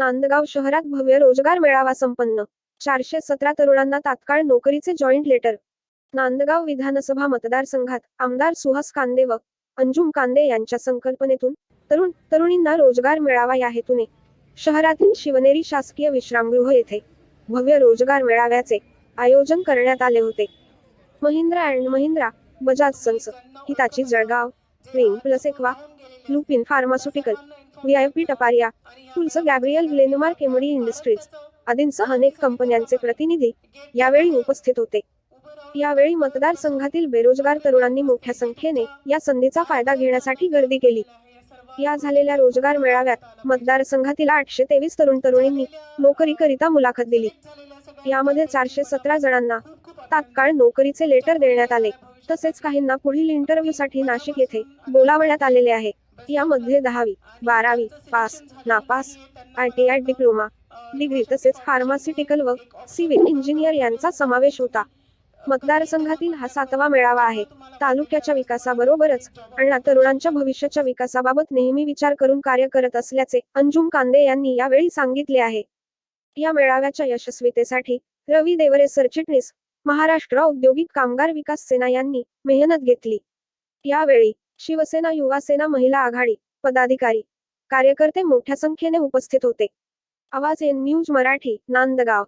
नांदगाव शहरात भव्य रोजगार मेळावा संपन्न. चारशे सतरा तरुणांना तात्काळ नोकरीचे जॉईंट लेटर नांदगाव विधानसभा मतदारसंघात आमदार सुहास कांदे व अंजुम कांदे यांच्या संकल्पनेतून तरुण तरुणींना रोजगार मिळावा या हेतूने शहरातील शिवनेरी शासकीय विश्रामगृह येथे भव्य रोजगार मेळाव्याचे आयोजन करण्यात आले होते. Mahindra and Mahindra Bajaj sons Hitachi Jalgaon. Ring plus aqua Lupin pharmaceutical. V I P Taparia. Tools Gabriel Glenmark MD industries. आदींसह अनेक कंपन्यांचे प्रतिनिधी यावेळी उपस्थित होते. यावेळी मतदारसंघातील बेरोजगार तरुणांनी मोठ्या संख्येने या संधीचा फायदा घेण्यासाठी गर्दी केली. या झालेल्या रोजगार मेळाव्यात मतदारसंघातील आठशे तेवीस तरुण तरुणींनी नोकरीकरिता मुलाखत दिली. यामध्ये चारशे सतरा जणांना तात्काळ नोकरीचे लेटर देण्यात आले. तसेच काहींना पुढील इंटरव्ह्यूसाठी नाशिक येथे बोलावण्यात आलेले आहे. यामध्ये दहावी बारावी पास नापास I T I diploma degree तसेच फार्मास्युटिकल व सिव्हिल इंजिनियर यांचा समावेश होता. मतदारसंघातील हा सातवा मेळावा आहे. तालुक्याच्या विकासाबरोबरच अण्णा तरुणांच्या भविष्याच्या विकासाबाबत नेहमी विचार करून कार्य करत असल्याचे अंजुम कांदे यांनी यावेळी सांगितले आहे. या मेळाव्याच्या यशस्वीतेसाठी रवी देवरे सरचिटणीस महाराष्ट्र औद्योगिक कामगार विकास सेना यांनी मेहनत घेतली. यावेळी शिवसेना युवासेना महिला आघाडी पदाधिकारी कार्यकर्ते मोठ्या संख्येने उपस्थित होते. आवाज एन न्यूज मराठी नांदगाव.